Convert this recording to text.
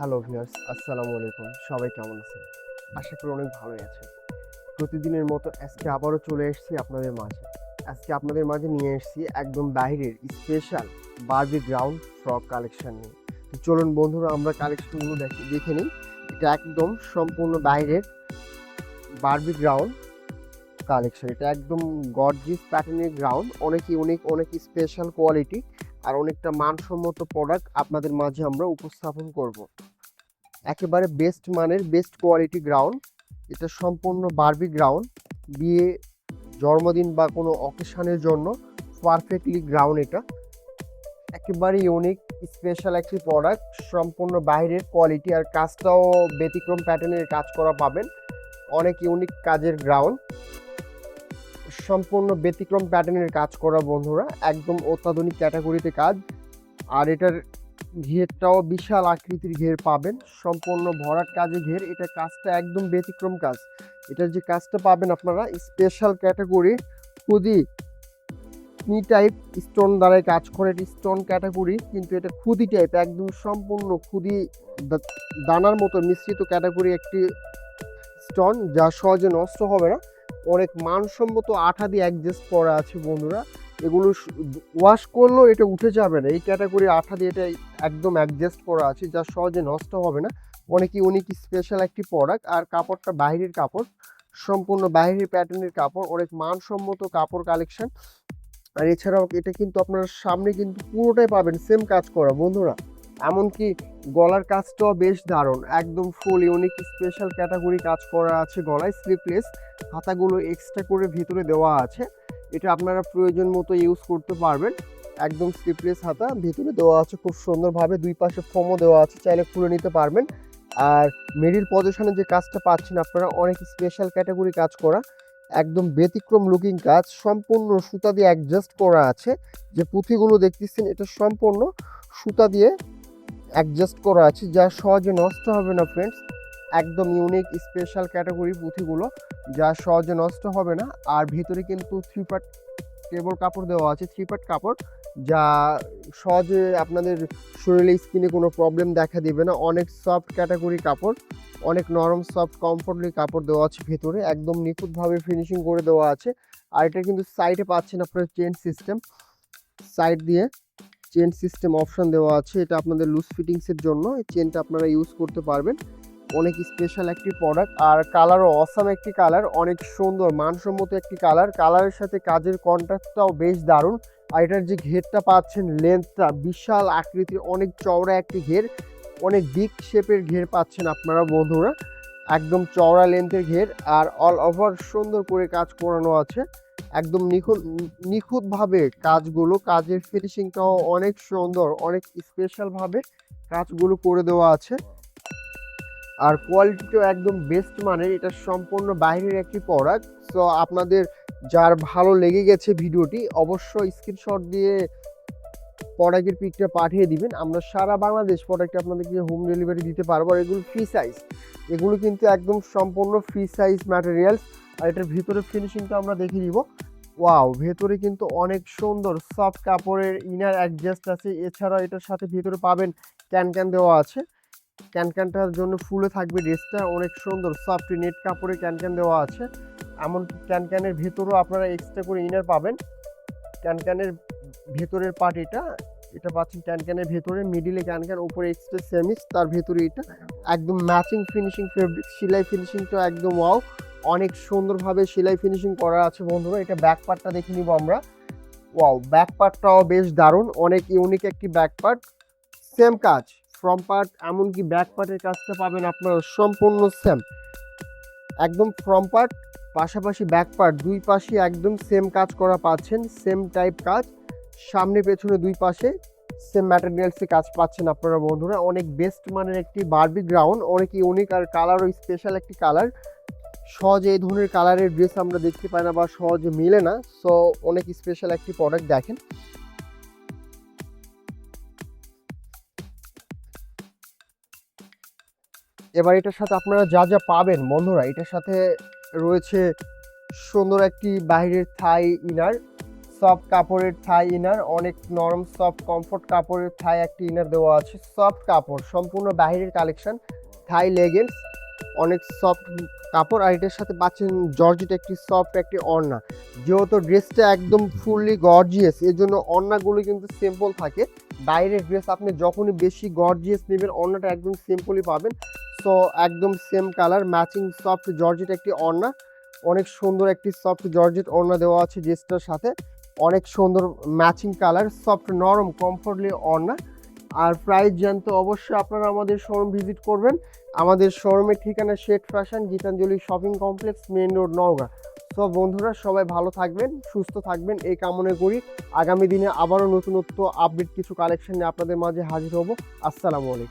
Hello viewers আসসালামু আলাইকুম। সবাই কেমন আছেন? আশা করি অনেক ভালোই আছেন। প্রতিদিনের মতো আজকে আবারও চলে এসেছি আপনাদের মাঝে। আজকে আপনাদের মাঝে নিয়ে এসেছি একদম বাইরের special Barbie ground frock collection নিয়ে। চলুন বন্ধুরা, আমরা কালেকশনগুলো দেখি, দেখে নিই। এটা একদম সম্পূর্ণ বাইরের বারবি গ্রাউন্ড কালেকশন এটা একদম গর্জিস প্যাটার্নের গ্রাউন্ড অনেক ইউনিক অনেক স্পেশাল কোয়ালিটি আর অনেকটা মানসম্মত প্রোডাক্ট আপনাদের মাঝে আমরা উপস্থাপন করব। একেবারে বেস্ট মানের বেস্ট কোয়ালিটি গ্রাউন্ড এটা সম্পূর্ণ বারবি গ্রাউন্ড বিয়ে, জন্মদিন বা কোনো অকেশানের জন্য পারফেক্টলি গ্রাউন্ড এটা। একেবারে ইউনিক স্পেশাল একটি প্রোডাক্ট সম্পূর্ণ বাইরের কোয়ালিটি আর কাজটাও ব্যতিক্রম প্যাটার্নের কাজ করা পাবেন। অনেক ইউনিক কাজের গ্রাউন্ড সম্পূর্ণ ব্যতিক্রম প্যাটার্নের কাজ করা বন্ধুরা, একদম অত্যাধুনিক ক্যাটাগরিতে কাজ। আর এটার ঘেরটাও বিশাল আকৃতির ঘের পাবেন, সম্পূর্ণ ভরাট কাজে ঘের। এটা কাজটা একদম ব্যতিক্রম কাজ। এটার যে কাজটা পাবেন আপনারা স্পেশাল ক্যাটাগরি খুদি নি টাইপ স্টোন দ্বারাই কাজ করে। স্টোন ক্যাটাগরি কিন্তু এটা খুদি টাইপ একদম সম্পূর্ণ খুদি দানার মতো মিশ্রিত ক্যাটাগরি একটি স্টোন যা সহজে নষ্ট হবে না। অনেক মানসম্মত আঠা দিয়ে অ্যাডজাস্ট করা আছে বন্ধুরা। এগুলো ওয়াশ করলেও এটা উঠে যাবে না। এই ক্যাটাগরি আঠা দিয়ে এটা একদম অ্যাডজাস্ট করা আছে, যা সহজে নষ্ট হবে না। অনেক ইউনিক স্পেশাল একটি প্রোডাক্ট আর কাপড়টা বাইরের কাপড়, সম্পূর্ণ বাইরের প্যাটার্নের কাপড়, অনেক মানসম্মত কাপড় কালেকশন আর এছাড়াও এটা কিন্তু আপনার সামনে কিন্তু পুরোটাই পাবেন সেম কাজ করা, বন্ধুরা। এমনকি গলার কাজটাও বেশ দারুণ। একদম ফুল ইউনিক স্পেশাল ক্যাটাগরি কাজ করা আছে গলায় স্লিপলেস হাতাগুলো এক্সট্রা করে ভিতরে দেওয়া আছে। এটা আপনারা প্রয়োজন মতো ইউজ করতে পারবেন। একদম স্লিপলেস হাতা, ভিতরে দেওয়া আছে খুব সুন্দরভাবে, দুই পাশে ফোমও দেওয়া আছে, চাইলে খুলে নিতে পারবেন। আর মিডিল পজিশনে যে কাজটা পাচ্ছেন আপনারা, অনেক স্পেশাল ক্যাটাগরি কাজ করা, একদম ব্যতিক্রম লুকিং কাজ, সম্পূর্ণ সুতা দিয়ে অ্যাডজাস্ট করা আছে। যে পুঁথিগুলো দেখতেছেন, এটা সম্পূর্ণ সুতা দিয়ে অ্যাডজাস্ট করা আছে, যা সহজে নষ্ট হবে না ফ্রেন্ডস একদম ইউনিক স্পেশাল ক্যাটাগরি পুঁথিগুলো, যা সহজে নষ্ট হবে না। আর ভিতরে কিন্তু থ্রি পার্ট টেবল কাপড় দেওয়া আছে থ্রি পার্ট কাপড়, যা সহজে আপনাদের শরীরে স্কিনে কোনো প্রবলেম দেখা দিবে না। অনেক সফট ক্যাটাগরি কাপড়, অনেক নরম সফট কমফোর্টলি কাপড় দেওয়া আছে ভেতরে। একদম নিখুঁতভাবে ফিনিশিং করে দেওয়া আছে। আর এটা কিন্তু সাইডে পাচ্ছেন আপনার চেন সিস্টেম সাইড দিয়ে চেন সিস্টেম অপশন দেওয়া আছে। এটা আপনাদের লুজ ফিটিংসের জন্য। এই চেনটা আপনারা ইউজ করতে পারবেন। অনেক স্পেশাল একটি প্রোডাক্ট আর কালারও অসাম একটি কালার অনেক সুন্দর, মানসম্মত একটি কালার কালারের সাথে কাজের কন্ট্রাস্টটাও বেশ দারুণ। আর এটার যে ঘেরটা পাচ্ছেন লেন্থটা বিশাল আকৃতির, অনেক চওড়া একটি ঘের। অনেক বিগ শেপের ঘের পাচ্ছেন আপনারা বন্ধুরা। একদম চওড়া লেন্থের ঘের। আর অল ওভার সুন্দর করে কাজ করানো আছে। একদম নিখুঁত, নিখুঁতভাবে কাজগুলো, কাজের ফিনিশিংটাও অনেক সুন্দর, অনেক স্পেশালভাবে কাজগুলো করে দেওয়া আছে। আর কোয়ালিটিটাও একদম বেস্ট মানের, এটা সম্পূর্ণ বাইরের একটি প্রোডাক্ট সো আপনাদের যার ভালো লেগে গেছে ভিডিওটি, অবশ্যই স্ক্রিনশট দিয়ে প্রোডাক্টের পিকটা পাঠিয়ে দিবেন। আমরা সারা বাংলাদেশ প্রোডাক্ট আপনাদেরকে হোম ডেলিভারি দিতে পারব। আর এগুলো ফ্রি সাইজ এগুলো কিন্তু একদম সম্পূর্ণ ফ্রি সাইজ ম্যাটেরিয়ালস আর এটার ভিতরে ফিনিশিংটা আমরা দেখিয়ে দিব। ওয়াও ভেতরে কিন্তু অনেক সুন্দর সফট কাপড়ের ইনার অ্যাডজাস্ট আছে। এছাড়াও এটার সাথে ভিতরে পাবেন ক্যান ক্যান দেওয়া আছে। ক্যানক্যানটার জন্য ফুলে থাকবে ড্রেসটা অনেক সুন্দর সফট নেট কাপড়ে ক্যানক্যান দেওয়া আছে। এমন ক্যানক্যানের ভেতরেও আপনারা এক্সট্রা করে ইনার পাবেন। ক্যানক্যানের ভেতরের পার্ট এটা। এটা পাচ্ছেন ক্যানক্যানের ভেতরে মিডিলে ক্যানক্যান উপরে এক্সট্রা সেমিস তার ভেতরে এটা। একদম ম্যাচিং ফিনিশিং ফেব্রিক সেলাই ফিনিশিংটা একদম ওয়াও অনেক সুন্দরভাবে সেলাই ফিনিশিং করা আছে বন্ধুরা। এটা ব্যাক পার্টটা দেখে নিব আমরা। ওয়াও ব্যাক পার্টটাও বেশ দারুণ। অনেক ইউনিক একটি ব্যাক পার্ট সেম কাজ ফ্রম পার্ট এমনকি ব্যাক পার্টের কাজটা পাবেন আপনারা সম্পূর্ণ সেম একদম ফ্রম পার্ট পাশাপাশি ব্যাক পার্ট দুই পাশে একদম সেম কাজ করা পাচ্ছেন সেম টাইপ কাজ। সামনে পেছনে দুই পাশে সেম ম্যাটেরিয়ালসে কাজ পাচ্ছেন আপনারা বন্ধুরা। অনেক বেস্ট মানের একটি বারবি গ্রাউন্ড অনেক ইউনিক আর কালারও স্পেশাল একটি কালার সহজে এই ধরনের কালারের ড্রেস আমরা দেখতে পাই না বা সহজে মিলে না। সো অনেক স্পেশাল একটি প্রোডাক্ট দেখেন। এবার এটার সাথে আপনারা যা যা পাবেন, বন্ধুরা, এটার সাথে রয়েছে সুন্দর একটি বাইরের থাই ইনার সফট কাপড়ের থাই ইনার, অনেক নরম সফট কমফোর্ট কাপড়ের থাই একটি ইনার দেওয়া আছে। সফট কাপড়, সম্পূর্ণ বাহিরের কালেকশন থাই লেগেন্স অনেক সফট কাপড় আর এটার সাথে পাচ্ছেন জর্জেট একটি সফট একটি ওড়না যেহেতু ড্রেসটা একদম ফুললি গর্জিয়াস এর জন্য ওড়নাগুলো কিন্তু সিম্পল থাকে। বাইরের ড্রেস আপনি যখনই বেশি গর্জিয়াস নেবেন ওড়নাটা একদম সিম্পলই পাবেন। সো একদম same colour matching soft georgette একটি ওড়না অনেক সুন্দর একটি সফট জর্জেট ওড়না দেওয়া আছে ড্রেসটার সাথে। অনেক সুন্দর ম্যাচিং কালার সফট নরম কমফোর্টলি ওড়না আর প্রাইস জানতে অবশ্যই আপনারা আমাদের শোরুম ভিজিট করবেন। আমাদের শোরুমের ঠিকানা Sheikh fashion Gitanjali shopping complex main road, Naogaon. সব বন্ধুরা, সবাই ভালো থাকবেন, সুস্থ থাকবেন, এই কামনা করি। আগামী দিনে আবারও নতুনত্ব আপডেট কিছু কালেকশন নিয়ে আপনাদের মাঝে হাজির হব। আসসালামু আলাইকুম।